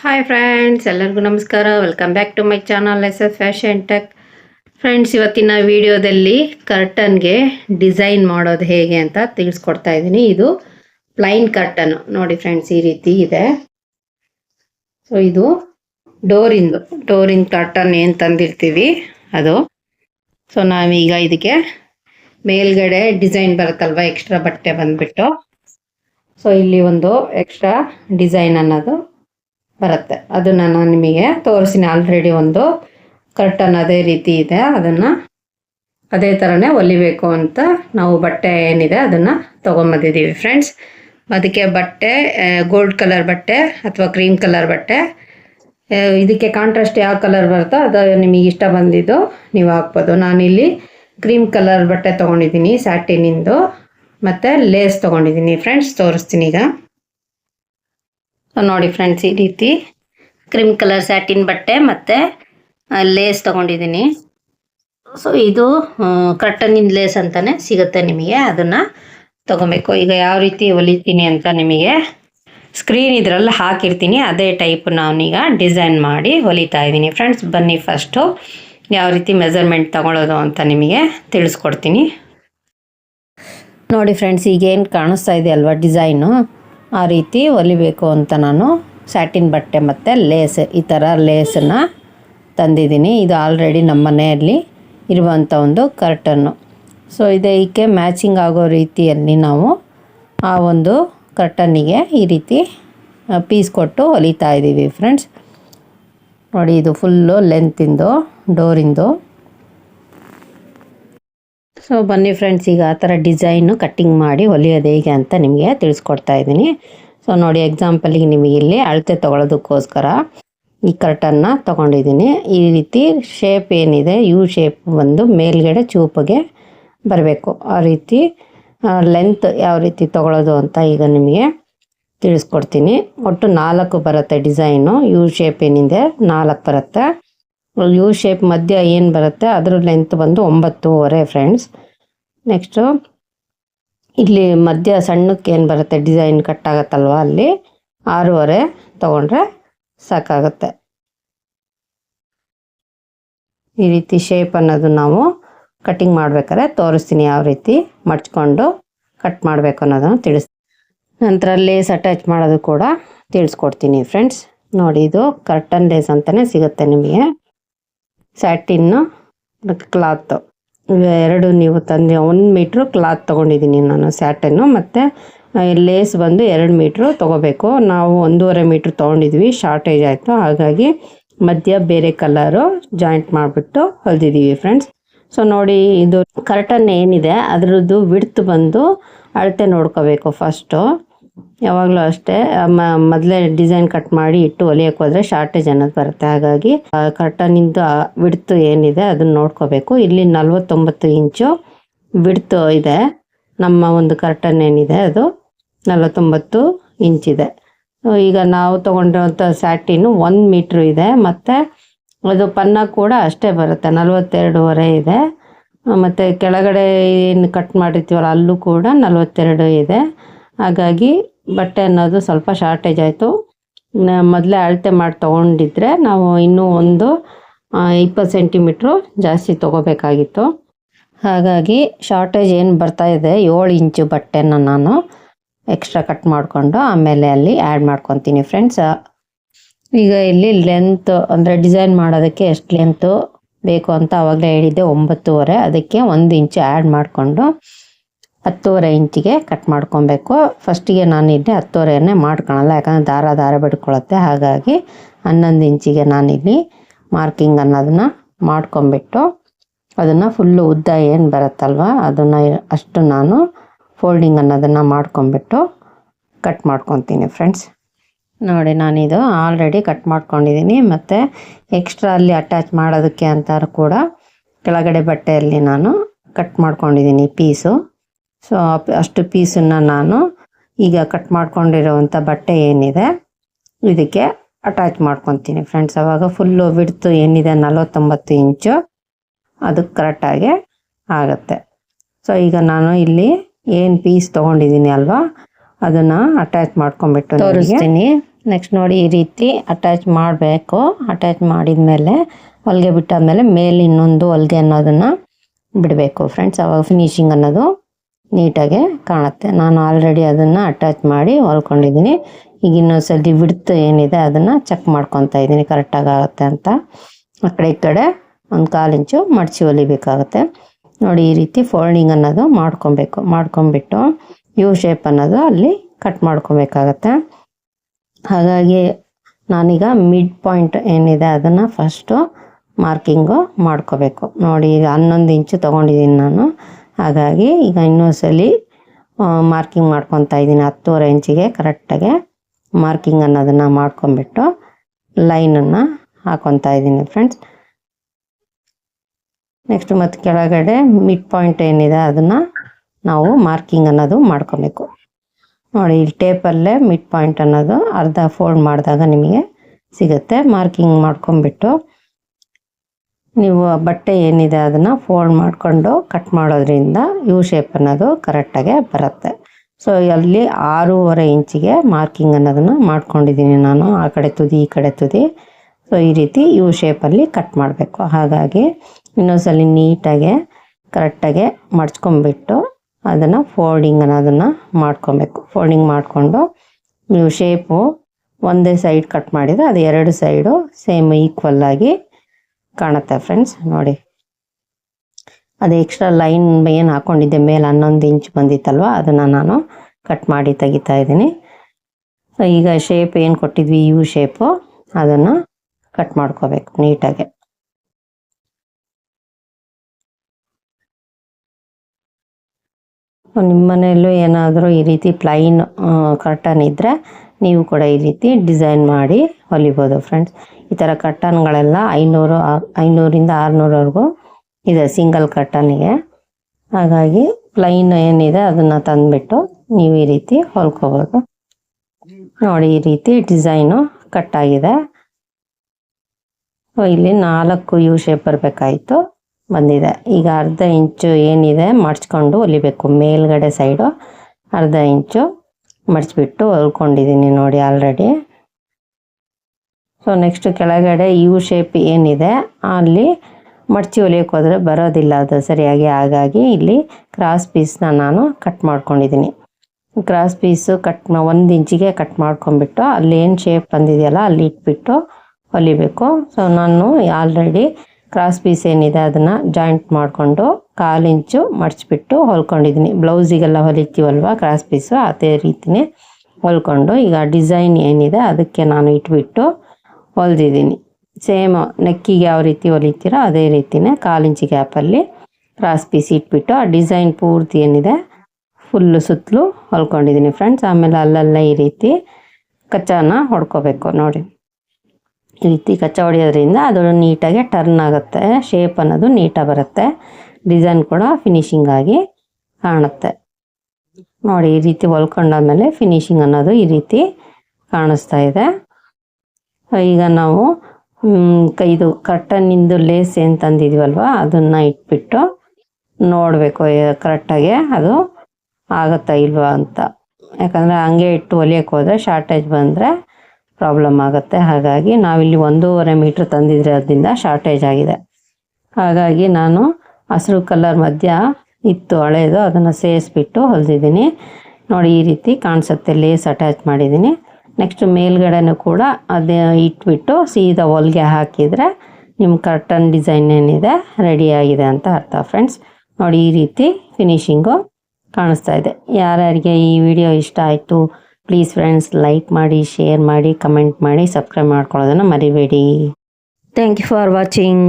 Hi friends ಎಲ್ಲರಿಗೂ ನಮಸ್ಕಾರ. Welcome back to my channel S S fashion tech friends ಇವತ್ತಿನ ವಿಡಿಯೋದಲ್ಲಿ ಕರ್ಟನ್ಗೆ ಡಿಸೈನ್ ಮಾಡೋದು ಹೇಗೆ ಅಂತ ತಿಳಿಸ್ಕೊಡ್ತಾ ಇದ್ದೀನಿ. ಇದು ಪ್ಲೈನ್ ಕರ್ಟನ್ ನೋಡಿ ಫ್ರೆಂಡ್ಸ್ ಈ ರೀತಿ ಇದೆ. ಸೊ ಇದು ಡೋರಿಂದು ಡೋರಿನ ಕರ್ಟನ್ ಏನು ತಂದಿರ್ತೀವಿ? ಅದು. ಸೊ ನಾವೀಗ ಇದಕ್ಕೆ ಮೇಲ್ಗಡೆ ಡಿಸೈನ್ ಬರುತ್ತಲ್ವ ಎಕ್ಸ್ಟ್ರಾ ಬಟ್ಟೆ ಬಂದ್ಬಿಟ್ಟು. ಸೊ ಇಲ್ಲಿ ಒಂದು ಎಕ್ಸ್ಟ್ರಾ ಡಿಸೈನ್ ಅನ್ನೋದು ಬರುತ್ತೆ. ಅದನ್ನು ನಾನು ನಿಮಗೆ ತೋರಿಸಿನಿ ಆಲ್ರೆಡಿ ಒಂದು. ಕರ್ಟನ್ ಅದೇ ರೀತಿ ಇದೆ. ಅದನ್ನು ಅದೇ ಥರನೇ ಹೊಲಿಬೇಕು ಅಂತ ನಾವು ಬಟ್ಟೆ ಏನಿದೆ ಅದನ್ನು ತೊಗೊಂಬಂದಿದ್ದೀವಿ ಫ್ರೆಂಡ್ಸ್ ಅದಕ್ಕೆ ಬಟ್ಟೆ ಗೋಲ್ಡ್ ಕಲರ್ ಬಟ್ಟೆ ಅಥವಾ ಕ್ರೀಮ್ ಕಲರ್ ಬಟ್ಟೆ. ಇದಕ್ಕೆ ಕಾಂಟ್ರಾಸ್ಟ್ ಯಾವ ಕಲರ್ ಬರುತ್ತೋ ಅದು ನಿಮಗೆ ಇಷ್ಟ ಬಂದಿದ್ದು ನೀವು ಹಾಕ್ಬೋದು. ನಾನಿಲ್ಲಿ ಕ್ರೀಮ್ ಕಲರ್ ಬಟ್ಟೆ ತೊಗೊಂಡಿದ್ದೀನಿ ಸ್ಯಾಟಿನಿಂದು ಮತ್ತು ಲೇಸ್ ತೊಗೊಂಡಿದ್ದೀನಿ ಫ್ರೆಂಡ್ಸ್ ತೋರಿಸ್ತೀನಿ ಈಗ. ನೋಡಿ ಫ್ರೆಂಡ್ಸ್, ಈ ರೀತಿ ಕ್ರೀಮ್ ಕಲರ್ ಸ್ಯಾಟಿನ್ ಬಟ್ಟೆ ಮತ್ತು ಲೇಸ್ ತೊಗೊಂಡಿದ್ದೀನಿ. ಸೊ ಇದು ಕರ್ಟನಿನ ಲೇಸ್ ಅಂತಾನೆ ಸಿಗುತ್ತೆ ನಿಮಗೆ. ಅದನ್ನು ತೊಗೊಬೇಕು. ಈಗ ಯಾವ ರೀತಿ ಹೊಲಿತೀನಿ ಅಂತ ನಿಮಗೆ ಸ್ಕ್ರೀನ್ ಇದರಲ್ಲಿ ಹಾಕಿರ್ತೀನಿ. ಅದೇ ಟೈಪ್ ನಾನೀಗ ಡಿಸೈನ್ ಮಾಡಿ ಹೊಲಿತಾ ಇದ್ದೀನಿ. ಫ್ರೆಂಡ್ಸ್ ಬನ್ನಿ ಫಸ್ಟು ಯಾವ ರೀತಿ ಮೆಜರ್ಮೆಂಟ್ ತಗೊಳ್ಳೋದು ಅಂತ ನಿಮಗೆ ತಿಳಿಸ್ಕೊಡ್ತೀನಿ. ನೋಡಿ ಫ್ರೆಂಡ್ಸ್ ಈಗೇನು ಕಾಣಿಸ್ತಾ ಇದೆ ಅಲ್ವಾ ಡಿಸೈನು ಆ ರೀತಿ ಹೊಲಿಬೇಕು ಅಂತ ನಾನು ಸ್ಯಾಟಿನ್ ಬಟ್ಟೆ ಮತ್ತು ಲೇಸ್ ಈ ಥರ ಲೇಸನ್ನು ತಂದಿದ್ದೀನಿ. ಇದು ಆಲ್ರೆಡಿ ನಮ್ಮ ಮನೆಯಲ್ಲಿ ಇರುವಂಥ ಒಂದು ಕರ್ಟನ್ನು ಸೊ ಇದಕ್ಕೆ ಮ್ಯಾಚಿಂಗ್ ಆಗೋ ರೀತಿಯಲ್ಲಿ ನಾವು ಆ ಒಂದು ಕರ್ಟನ್ನಿಗೆ ಈ ರೀತಿ ಪೀಸ್ ಕೊಟ್ಟು ಹೊಲಿತಾ ಇದ್ದೀವಿ ಫ್ರೆಂಡ್ಸ್ ನೋಡಿ, ಇದು ಫುಲ್ಲು ಲೆಂತಿಂದು ಡೋರಿಂದು ಸೊ ಬನ್ನಿ ಫ್ರೆಂಡ್ಸ್ ಈಗ ಆ ಥರ ಡಿಸೈನು ಕಟ್ಟಿಂಗ್ ಮಾಡಿ ಹೊಲಿಯೋದು ಹೇಗೆ ಅಂತ ನಿಮಗೆ ತಿಳಿಸ್ಕೊಡ್ತಾ ಇದ್ದೀನಿ. ಸೊ ನೋಡಿ ಎಕ್ಸಾಂಪಲಿಗೆ ನಿಮಗೆ ಇಲ್ಲಿ ಅಳತೆ ತೊಗೊಳೋದಕ್ಕೋಸ್ಕರ ಈ ಕರ್ಟನ್ನ ತೊಗೊಂಡಿದ್ದೀನಿ. ಈ ರೀತಿ ಶೇಪ್ ಏನಿದೆ ಯು ಶೇಪ್ ಬಂದು ಮೇಲ್ಗಡೆ ಚೂಪಿಗೆ ಬರಬೇಕು. ಆ ರೀತಿ ಲೆಂತ್ ಯಾವ ರೀತಿ ತೊಗೊಳೋದು ಅಂತ ಈಗ ನಿಮಗೆ ತಿಳಿಸ್ಕೊಡ್ತೀನಿ. ಒಟ್ಟು ನಾಲ್ಕು ಬರುತ್ತೆ ಡಿಸೈನು ಯು ಶೇಪ್ ಏನಿದೆ, ನಾಲ್ಕು ಬರುತ್ತೆ. ಯು ಶೇಪ್ ಮಧ್ಯ ಏನು ಬರುತ್ತೆ? ಅದರ ಲೆಂತ್ ಬಂದು ಒಂಬತ್ತೂವರೆ ಫ್ರೆಂಡ್ಸ್ ನೆಕ್ಸ್ಟು ಇಲ್ಲಿ ಮಧ್ಯ ಸಣ್ಣಕ್ಕೆ ಏನು ಬರುತ್ತೆ? ಡಿಸೈನ್ ಕಟ್ ಆಗತ್ತಲ್ವ ಅಲ್ಲಿ? ಆರೂವರೆ ತೊಗೊಂಡ್ರೆ ಸಾಕಾಗುತ್ತೆ. ಈ ರೀತಿ ಶೇಪ್ ಅನ್ನೋದು ನಾವು ಕಟ್ಟಿಂಗ್ ಮಾಡ್ಬೇಕಾದ್ರೆ ತೋರಿಸ್ತೀನಿ ಯಾವ ರೀತಿ ಮಡ್ಚ್ಕೊಂಡು ಕಟ್ ಮಾಡಬೇಕು ಅನ್ನೋದನ್ನು ತಿಳಿಸ್ ನಂತರ ಲೇಸ್ ಅಟ್ಯಾಚ್ ಮಾಡೋದು ಕೂಡ ತಿಳಿಸ್ಕೊಡ್ತೀನಿ ಫ್ರೆಂಡ್ಸ್ ನೋಡಿ ಇದು ಕರ್ಟನ್ ಲೇಸ್ ಅಂತಲೇ ಸಿಗುತ್ತೆ ನಿಮಗೆ. ಸ್ಯಾಟಿನ್ನು ಕ್ಲಾತ್ ಎರಡು ನೀವು ತಂದು ಒಂದು ಮೀಟ್ರು ಕ್ಲಾತ್ ತೊಗೊಂಡಿದ್ದೀನಿ ನಾನು ಸ್ಯಾಟನ್ನು ಮತ್ತು ಲೇಸ್ ಬಂದು ಎರಡು ಮೀಟ್ರು ತೊಗೋಬೇಕು. ನಾವು ಒಂದೂವರೆ ಮೀಟ್ರ್ ತೊಗೊಂಡಿದ್ವಿ ಶಾರ್ಟೇಜ್ ಆಯಿತು. ಹಾಗಾಗಿ ಮಧ್ಯ ಬೇರೆ ಕಲರು ಜಾಯಿಂಟ್ ಮಾಡಿಬಿಟ್ಟು ಹೊಲ್ದಿದ್ದೀವಿ ಫ್ರೆಂಡ್ಸ್ ಸೊ ನೋಡಿ, ಇದು ಕರ್ಟನ್ ಏನಿದೆ, ಅದರದ್ದು ವಿಡ್ತ್ ಬಂದು ಅಳತೆ ನೋಡ್ಕೋಬೇಕು ಫಸ್ಟು ಯಾವಾಗಲೂ ಅಷ್ಟೇ ಮೊದಲೇ ಡಿಸೈನ್ ಕಟ್ ಮಾಡಿ ಇಟ್ಟು ಹೊಲಿಯಕ್ಕೆ ಹೋದರೆ ಶಾರ್ಟೇಜ್ ಅನ್ನೋದು ಬರುತ್ತೆ. ಹಾಗಾಗಿ ಕರ್ಟನಿಂದ ವಿಡ್ತು ಏನಿದೆ ಅದನ್ನ ನೋಡ್ಕೋಬೇಕು. ಇಲ್ಲಿ ನಲ್ವತ್ತೊಂಬತ್ತು ಇಂಚು ವಿಡ್ತು ಇದೆ. ನಮ್ಮ ಒಂದು ಕರ್ಟನ್ ಏನಿದೆ ಅದು ನಲವತ್ತೊಂಬತ್ತು ಇಂಚಿದೆ. ಈಗ ನಾವು ತಗೊಂಡಿರುವಂಥ ಸ್ಯಾಟಿನು ಒಂದು ಮೀಟ್ರ್ ಇದೆ. ಮತ್ತು ಅದು ಪನ್ನ ಕೂಡ ಅಷ್ಟೇ ಬರುತ್ತೆ. ನಲವತ್ತೆರಡೂವರೆ ಇದೆ. ಮತ್ತು ಕೆಳಗಡೆ ಏನು ಕಟ್ ಮಾಡಿರ್ತೀವಲ್ಲ, ಅಲ್ಲೂ ಕೂಡ ನಲವತ್ತೆರಡು ಇದೆ. ಹಾಗಾಗಿ ಬಟ್ಟೆ ಅನ್ನೋದು ಸ್ವಲ್ಪ ಶಾರ್ಟೇಜ್ ಆಯಿತು. ಮೊದಲೇ ಅಳತೆ ಮಾಡಿ ತೊಗೊಂಡಿದ್ರೆ ನಾವು ಇನ್ನೂ ಒಂದು ಇಪ್ಪತ್ತು ಸೆಂಟಿಮೀಟ್ರು ಜಾಸ್ತಿ ತೊಗೋಬೇಕಾಗಿತ್ತು. ಹಾಗಾಗಿ ಶಾರ್ಟೇಜ್ ಏನು ಬರ್ತಾ ಇದೆ, ಏಳು ಇಂಚು ಬಟ್ಟೆನ ನಾನು ಎಕ್ಸ್ಟ್ರಾ ಕಟ್ ಮಾಡಿಕೊಂಡು ಆಮೇಲೆ ಅಲ್ಲಿ ಆ್ಯಡ್ ಮಾಡ್ಕೊತೀನಿ ಫ್ರೆಂಡ್ಸ್ ಈಗ ಇಲ್ಲಿ ಲೆಂತ್ ಅಂದರೆ ಡಿಸೈನ್ ಮಾಡೋದಕ್ಕೆ ಎಷ್ಟು ಲೆಂತು ಬೇಕು ಅಂತ ಆವಾಗಲೇ ಹೇಳಿದ್ದೆ, ಒಂಬತ್ತುವರೆ. ಅದಕ್ಕೆ ಒಂದು ಇಂಚು ಆ್ಯಡ್ ಮಾಡಿಕೊಂಡು ಹತ್ತುವರೆ ಇಂಚಿಗೆ ಕಟ್ ಮಾಡ್ಕೊಬೇಕು. ಫಸ್ಟಿಗೆ ನಾನು ಇಲ್ಲಿ ಹತ್ತುವರೆಯನ್ನೇ ಮಾಡ್ಕೊಳಲ್ಲ, ಯಾಕಂದರೆ ದಾರ ದಾರ ಬಿಟ್ಕೊಳತ್ತೆ. ಹಾಗಾಗಿ ಹನ್ನೊಂದು ಇಂಚಿಗೆ ನಾನಿಲ್ಲಿ ಮಾರ್ಕಿಂಗ್ ಅನ್ನೋದನ್ನ ಮಾಡ್ಕೊಂಬಿಟ್ಟು ಅದನ್ನು ಫುಲ್ಲು ಉದ್ದ ಏನು ಬರುತ್ತಲ್ವ, ಅದನ್ನು ಅಷ್ಟು ನಾನು ಫೋಲ್ಡಿಂಗ್ ಅನ್ನೋದನ್ನು ಮಾಡ್ಕೊಂಬಿಟ್ಟು ಕಟ್ ಮಾಡ್ಕೊತೀನಿ ಫ್ರೆಂಡ್ಸ್ ನೋಡಿ, ನಾನಿದು ಆಲ್ರೆಡಿ ಕಟ್ ಮಾಡ್ಕೊಂಡಿದ್ದೀನಿ ಮತ್ತು ಎಕ್ಸ್ಟ್ರಾ ಅಲ್ಲಿ ಅಟ್ಯಾಚ್ ಮಾಡೋದಕ್ಕೆ ಅಂತ ಕೂಡ ಕೆಳಗಡೆ ಬಟ್ಟೆಯಲ್ಲಿ ನಾನು ಕಟ್ ಮಾಡ್ಕೊಂಡಿದ್ದೀನಿ ಪೀಸು ಸೊ ಅಷ್ಟು ಪೀಸನ್ನು ನಾನು ಈಗ ಕಟ್ ಮಾಡ್ಕೊಂಡಿರೋವಂಥ ಬಟ್ಟೆ ಏನಿದೆ, ಇದಕ್ಕೆ ಅಟ್ಯಾಚ್ ಮಾಡ್ಕೊತೀನಿ ಫ್ರೆಂಡ್ಸ್ ಅವಾಗ ಫುಲ್ಲು ಬಿಡ್ತು ಏನಿದೆ ನಲವತ್ತೊಂಬತ್ತು ಇಂಚು, ಅದು ಕರೆಕ್ಟಾಗಿ ಆಗುತ್ತೆ. ಸೊ ಈಗ ನಾನು ಇಲ್ಲಿ ಏನು ಪೀಸ್ ತೊಗೊಂಡಿದ್ದೀನಿ ಅಲ್ವಾ, ಅದನ್ನು ಅಟ್ಯಾಚ್ ಮಾಡ್ಕೊಂಬಿಟ್ಟು ತೋರಿಸ್ತೀನಿ. ನೆಕ್ಸ್ಟ್ ನೋಡಿ ಈ ರೀತಿ ಅಟ್ಯಾಚ್ ಮಾಡಬೇಕು. ಅಟ್ಯಾಚ್ ಮಾಡಿದ ಮೇಲೆ ಹೊಲಿಗೆ ಬಿಟ್ಟಾದ್ಮೇಲೆ ಮೇಲೆ ಇನ್ನೊಂದು ಹೊಲಿಗೆ ಅನ್ನೋದನ್ನು ಬಿಡಬೇಕು ಫ್ರೆಂಡ್ಸ್ ಅವಾಗ ಫಿನಿಶಿಂಗ್ ಅನ್ನೋದು ನೀಟಾಗಿ ಕಾಣುತ್ತೆ. ನಾನು ಆಲ್ರೆಡಿ ಅದನ್ನು ಅಟ್ಯಾಚ್ ಮಾಡಿ ಹೊಲ್ಕೊಂಡಿದ್ದೀನಿ ಈಗ ಇನ್ನೊಂದ್ಸಲಿ ಬಿಡ್ತು ಏನಿದೆ ಅದನ್ನು ಚೆಕ್ ಮಾಡ್ಕೊತಾ ಇದ್ದೀನಿ. ಕರೆಕ್ಟಾಗಿ ಆಗುತ್ತೆ ಅಂತ. ಆ ಕಡೆ ಈ ಕಡೆ ಒಂದು ಕಾಲು ಇಂಚು ಮಡಚಿ ಹೊಲಿಬೇಕಾಗುತ್ತೆ. ನೋಡಿ, ಈ ರೀತಿ ಫೋಲ್ಡಿಂಗ್ ಅನ್ನೋದು ಮಾಡ್ಕೊಬೇಕು. ಮಾಡ್ಕೊಂಬಿಟ್ಟು ಯು ಶೇಪ್ ಅನ್ನೋದು ಅಲ್ಲಿ ಕಟ್ ಮಾಡ್ಕೊಬೇಕಾಗತ್ತೆ. ಹಾಗಾಗಿ ನಾನೀಗ ಮಿಡ್ ಪಾಯಿಂಟ್ ಏನಿದೆ ಅದನ್ನು ಫಸ್ಟು ಮಾರ್ಕಿಂಗು ಮಾಡ್ಕೋಬೇಕು. ನೋಡಿ, ಈಗ ಹನ್ನೊಂದು ಇಂಚು ತೊಗೊಂಡಿದ್ದೀನಿ ನಾನು. ಹಾಗಾಗಿ ಈಗ ಇನ್ನೊಂದ್ಸಲಿ ಮಾರ್ಕಿಂಗ್ ಮಾಡ್ಕೊತಾ ಇದ್ದೀನಿ. ಹತ್ತುವರೆ ಇಂಚಿಗೆ ಕರೆಕ್ಟಾಗೆ ಮಾರ್ಕಿಂಗ್ ಅನ್ನೋದನ್ನು ಮಾಡ್ಕೊಂಬಿಟ್ಟು ಲೈನನ್ನು ಹಾಕೊತಾ ಇದ್ದೀನಿ ಫ್ರೆಂಡ್ಸ್ ನೆಕ್ಸ್ಟ್ ಮತ್ತು ಕೆಳಗಡೆ ಮಿಡ್ ಪಾಯಿಂಟ್ ಏನಿದೆ ಅದನ್ನು ನಾವು ಮಾರ್ಕಿಂಗ್ ಅನ್ನೋದು ಮಾಡ್ಕೊಬೇಕು. ನೋಡಿ, ಇಲ್ಲಿ ಟೇಪಲ್ಲೇ ಮಿಡ್ ಪಾಯಿಂಟ್ ಅನ್ನೋದು ಅರ್ಧ ಫೋಲ್ಡ್ ಮಾಡಿದಾಗ ನಿಮಗೆ ಸಿಗುತ್ತೆ. ಮಾರ್ಕಿಂಗ್ ಮಾಡ್ಕೊಂಬಿಟ್ಟು ನೀವು ಬಟ್ಟೆ ಏನಿದೆ ಅದನ್ನು ಫೋಲ್ಡ್ ಮಾಡಿಕೊಂಡು ಕಟ್ ಮಾಡೋದ್ರಿಂದ ಯು ಶೇಪ್ ಅನ್ನೋದು ಕರೆಕ್ಟಾಗೆ ಬರುತ್ತೆ. ಸೊ ಅಲ್ಲಿ ಆರೂವರೆ ಇಂಚಿಗೆ ಮಾರ್ಕಿಂಗ್ ಅನ್ನೋದನ್ನು ಮಾಡ್ಕೊಂಡಿದ್ದೀನಿ ನಾನು, ಆ ಕಡೆ ತುದಿ, ಈ ಕಡೆ ತುದಿ. ಸೊ ಈ ರೀತಿ ಯು ಶೇಪಲ್ಲಿ ಕಟ್ ಮಾಡಬೇಕು. ಹಾಗಾಗಿ ಇನ್ನೊಂದ್ಸಲ ನೀಟಾಗೆ ಕರೆಕ್ಟಾಗೆ ಮಡ್ಚ್ಕೊಂಡ್ಬಿಟ್ಟು ಅದನ್ನು ಫೋಲ್ಡಿಂಗ್ ಅನ್ನೋದನ್ನು ಮಾಡ್ಕೊಬೇಕು. ಫೋಲ್ಡಿಂಗ್ ಮಾಡಿಕೊಂಡು ನೀವು ಶೇಪು ಒಂದೇ ಸೈಡ್ ಕಟ್ ಮಾಡಿದರೆ ಅದು ಎರಡು ಸೈಡು ಸೇಮ್ ಈಕ್ವಲ್ ಆಗಿ ಕಾಣುತ್ತೆ ಫ್ರೆಂಡ್ಸ್ ನೋಡಿ. ಅದೇ ಎಕ್ಸ್ಟ್ರಾ ಲೈನ್ ಏನು ಹಾಕೊಂಡಿದ್ದೆ, ಮೇಲೆ ಹನ್ನೊಂದು ಇಂಚ್ ಬಂದಿತ್ತಲ್ವ? ಅದನ್ನು ನಾನು ಕಟ್ ಮಾಡಿ ತೆಗಿತಾ ಇದ್ದೀನಿ. ಈಗ ಶೇಪ್ ಏನು ಕೊಟ್ಟಿದ್ವಿ ಯು ಶೇಪು ಅದನ್ನು ಕಟ್ ಮಾಡ್ಕೋಬೇಕು, ನೀಟಾಗಿ. ನಿಮ್ಮ ಮನೆಯಲ್ಲೂ ಏನಾದರೂ ಈ ರೀತಿ ಪ್ಲೈನ್ ಕರ್ಟನ್ ಇದ್ದರೆ ನೀವು ಕೂಡ ಈ ರೀತಿ ಡಿಸೈನ್ ಮಾಡಿ ಹೊಲಿಬೋದು ಫ್ರೆಂಡ್ಸ್ ಈ ಥರ ಕರ್ಟನ್ಗಳೆಲ್ಲ ಐನೂರು ಐನೂರಿಂದ ಆರುನೂರವರೆಗೂ ಇದೆ ಸಿಂಗಲ್ ಕರ್ಟನ್ಗೆ ಹಾಗಾಗಿ ಪ್ಲೈನ್ ಏನಿದೆ ಅದನ್ನು ತಂದುಬಿಟ್ಟು ನೀವು ಈ ರೀತಿ ಹೊಲ್ಕೋಬೋದು. ನೋಡಿ ಈ ರೀತಿ ಡಿಸೈನು ಕಟ್ ಆಗಿದೆ. ಇಲ್ಲಿ ನಾಲ್ಕು ಯು ಶೇಪ್ ಬರಬೇಕಾಯಿತು. ಬಂದಿದೆ. ಈಗ ಅರ್ಧ ಇಂಚು ಏನಿದೆ ಮಡ್ಚ್ಕೊಂಡು ಹೊಲಿಬೇಕು. ಮೇಲ್ಗಡೆ ಸೈಡು ಅರ್ಧ ಇಂಚು ಮಡ್ಚಿಬಿಟ್ಟು ಹೊಲ್ಕೊಂಡಿದ್ದೀನಿ ನೋಡಿ ಆಲ್ರೆಡಿ ಸೊ ನೆಕ್ಸ್ಟ್ ಕೆಳಗಡೆ ಯು ಶೇಪ್ ಏನಿದೆ, ಅಲ್ಲಿ ಮಡ್ಚಿ ಹೊಲಿಯೋಕೆ ಹೋದರೆ ಬರೋದಿಲ್ಲ. ಅದು ಸರಿಯಾಗಿ ಹಾಗಾಗಿ ಇಲ್ಲಿ ಕ್ರಾಸ್ ಪೀಸ್ನ ನಾನು ಕಟ್ ಮಾಡ್ಕೊಂಡಿದ್ದೀನಿ ಕ್ರಾಸ್ ಪೀಸು ಕಟ್ ಒಂದು ಇಂಚಿಗೆ ಕಟ್ ಮಾಡ್ಕೊಂಬಿಟ್ಟು ಅಲ್ಲಿ ಏನು ಶೇಪ್ ಬಂದಿದೆಯಲ್ಲ, ಅಲ್ಲಿ ಇಟ್ಬಿಟ್ಟು ಹೊಲಿಬೇಕು. ಸೊ ನಾನು ಆಲ್ರೆಡಿ ಕ್ರಾಸ್ ಪೀಸ್ ಏನಿದೆ ಅದನ್ನು ಜಾಯಿಂಟ್ ಮಾಡಿಕೊಂಡು ಕಾಲು ಇಂಚು ಮಡಚಿಬಿಟ್ಟು ಹೊಲ್ಕೊಂಡಿದ್ದೀನಿ. ಬ್ಲೌಸಿಗೆಲ್ಲ ಹೊಲಿತೀವಲ್ವ ಕ್ರಾಸ್ ಪೀಸು ಅದೇ ರೀತಿಯೇ ಹೊಲ್ಕೊಂಡು ಈಗ ಡಿಸೈನ್ ಏನಿದೆ ಅದಕ್ಕೆ ನಾನು ಇಟ್ಬಿಟ್ಟು ಹೊಲ್ದಿದ್ದೀನಿ. ಸೇಮ್ ನೆಕ್ಕಿಗೆ ಯಾವ ರೀತಿ ಹೊಲಿತೀರೋ ಅದೇ ರೀತಿಯೇ ಕಾಲು ಇಂಚು ಗ್ಯಾಪಲ್ಲಿ ಕ್ರಾಸ್ ಪೀಸ್ ಇಟ್ಬಿಟ್ಟು ಆ ಡಿಸೈನ್ ಪೂರ್ತಿ ಏನಿದೆ ಫುಲ್ಲು ಸುತ್ತಲೂ ಹೊಲ್ಕೊಂಡಿದ್ದೀನಿ ಫ್ರೆಂಡ್ಸ್ ಆಮೇಲೆ ಅಲ್ಲೆಲ್ಲ ಈ ರೀತಿ ಕಚ್ಚಾನ ಹೊಡ್ಕೋಬೇಕು ನೋಡಿ. ರೀತಿ ಕಚ್ಚ ಹೊಡೆಯೋದ್ರಿಂದ ಅದು ನೀಟಾಗಿ ಟರ್ನ್ ಆಗುತ್ತೆ. ಶೇಪ್ ಅನ್ನೋದು ನೀಟಾಗಿ ಬರುತ್ತೆ. ಡಿಸೈನ್ ಕೂಡ ಫಿನಿಶಿಂಗ್ ಆಗಿ ಕಾಣುತ್ತೆ. ನೋಡಿ, ಈ ರೀತಿ ಹೊಲ್ಕೊಂಡಾದ್ಮೇಲೆ ಫಿನಿಶಿಂಗ್ ಅನ್ನೋದು ಈ ರೀತಿ ಕಾಣಿಸ್ತಾ ಇದೆ. ಈಗ ನಾವು ಇದು ಕರ್ಟನ್ನಿಂದು ಲೇಸ್ ಏನು ತಂದಿದ್ವಲ್ವ, ಅದನ್ನು ಇಟ್ಬಿಟ್ಟು ನೋಡಬೇಕು ಕರೆಕ್ಟಾಗಿ ಅದು ಆಗುತ್ತಾ ಇಲ್ವಾ ಅಂತ. ಯಾಕಂದರೆ ಹಂಗೆ ಇಟ್ಟು ಹೊಲಿಯೋಕೆ ಹೋದರೆ ಶಾರ್ಟೇಜ್ ಬಂದರೆ ಪ್ರಾಬ್ಲಮ್ ಆಗುತ್ತೆ. ಹಾಗಾಗಿ ನಾವಿಲ್ಲಿ ಒಂದೂವರೆ ಮೀಟ್ರ್ ತಂದಿದ್ರಿಂದ ಶಾರ್ಟೇಜ್ ಆಗಿದೆ. ಹಾಗಾಗಿ ನಾನು ಹಸಿರು ಕಲರ್ ಮಧ್ಯ ಇತ್ತು ಹಳೆಯದು ಅದನ್ನು ಸೇರಿಸ್ಬಿಟ್ಟು ಹೊಲಿದಿದ್ದೀನಿ. ನೋಡಿ, ಈ ರೀತಿ ಕಾಣಿಸುತ್ತೆ, ಲೇಸ್ ಅಟ್ಯಾಚ್ ಮಾಡಿದ್ದೀನಿ. ನೆಕ್ಸ್ಟ್ ಮೇಲ್ಗಡೆನೂ ಕೂಡ ಅದೇ ಇಟ್ಬಿಟ್ಟು ಸೀದಾ ಹೊಲಿಗೆ ಹಾಕಿದರೆ ನಿಮ್ಮ ಕರ್ಟನ್ ಡಿಸೈನ್ ಏನಿದೆ, ರೆಡಿ ಆಗಿದೆ ಅಂತ ಅರ್ಥ ಫ್ರೆಂಡ್ಸ್. ನೋಡಿ, ಈ ರೀತಿ ಫಿನಿಶಿಂಗು ಕಾಣಿಸ್ತಾ ಇದೆ. ಯಾರ್ಯಾರಿಗೆ ಈ ವಿಡಿಯೋ ಇಷ್ಟ ಆಯಿತು ಪ್ಲೀಸ್ ಫ್ರೆಂಡ್ಸ್ ಲೈಕ್ ಮಾಡಿ ಶೇರ್ ಮಾಡಿ ಕಮೆಂಟ್ ಮಾಡಿ ಸಬ್ಸ್ಕ್ರೈಬ್ ಮಾಡ್ಕೊಳ್ಳೋದನ್ನು ಮರಿಬೇಡಿ. Thank you for watching